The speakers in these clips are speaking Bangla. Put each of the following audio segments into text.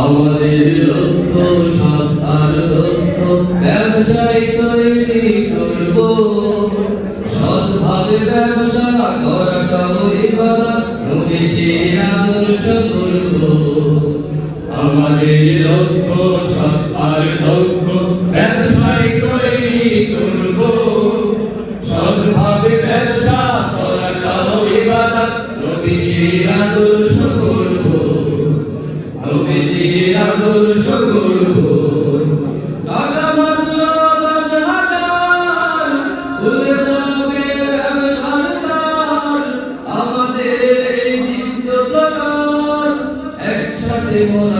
আমাদের লক্ষ্য সৎ আর দক্ষ ব্যবসায়ী তৈরি সৎভাবে ব্যবসা করাটা ইবাদত নবীজির আদর্শ করব। আমাদের লক্ষ্য সৎ আর দক্ষ ব্যবসায়ী তৈরি করব। সৎভাবে ব্যবসা করাটাও ইবাদত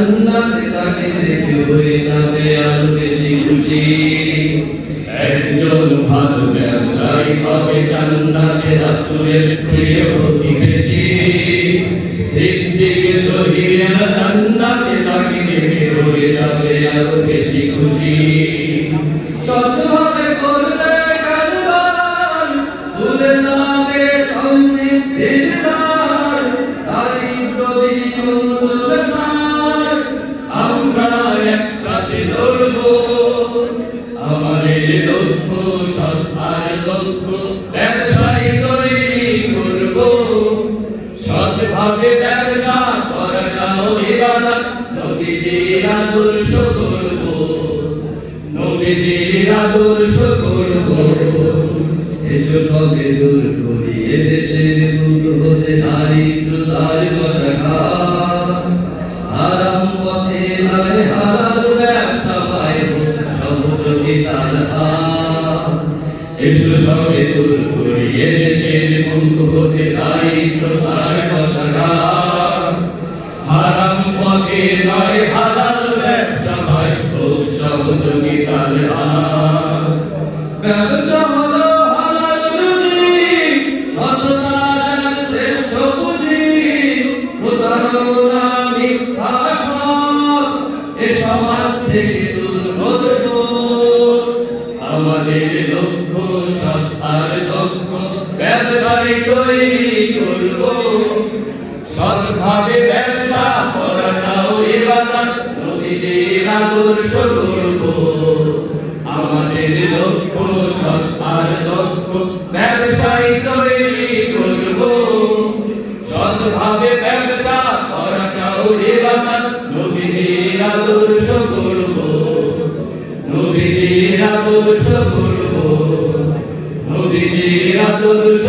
জান্নাতে তাকে দেখে হয়ে যাবে আরও বেশি খুশি। একজন ভালো ব্যবসায়ী হবে জান্নাতে রাসূলের প্রিয় প্রতিবেশী সিদ্দিক শহীদেরা জান্নাতে তাকে দেখে হয়ে যাবে আরও বেশি খুশি। সমৃদ্ধির দ্বার। দারিদ্র বিমোচন আমাদের লক্ষ্য সৎ আর দক্ষ ব্যবসায়ী তৈরি করব। সৎভাবে ব্যবসা করাটাও ইবাদত নবীজির আদর্শ করব। দূর। সবে দূর করি এদেশের বুক হতে দারিদ্রতার বসাখা হারাম পথে নয় হালাল ব্যবসা পাইব সহযোগিতার হাত। ব্যবসা হলো হালাল রুজি সততা শ্রেষ্ঠ পুঁজি। প্রতারণা মিথ্যা এ সমাজ থেকে দূর করব আমাদের লক্ষ্য ব্যবসায়ী তৈরি করব। সৎভাবে ব্যবসা করাটাও ইবাদত নবীজির আদর্শ করব। আমাদের লক্ষ্য সৎ আর দক্ষ, ব্যবসায়ী তৈরি করব। সৎভাবে ব্যবসা করাটাও ইবাদত নবীজির আদর্শ করব। নবীজির আদর্শ করব। নবীজির আদর্শ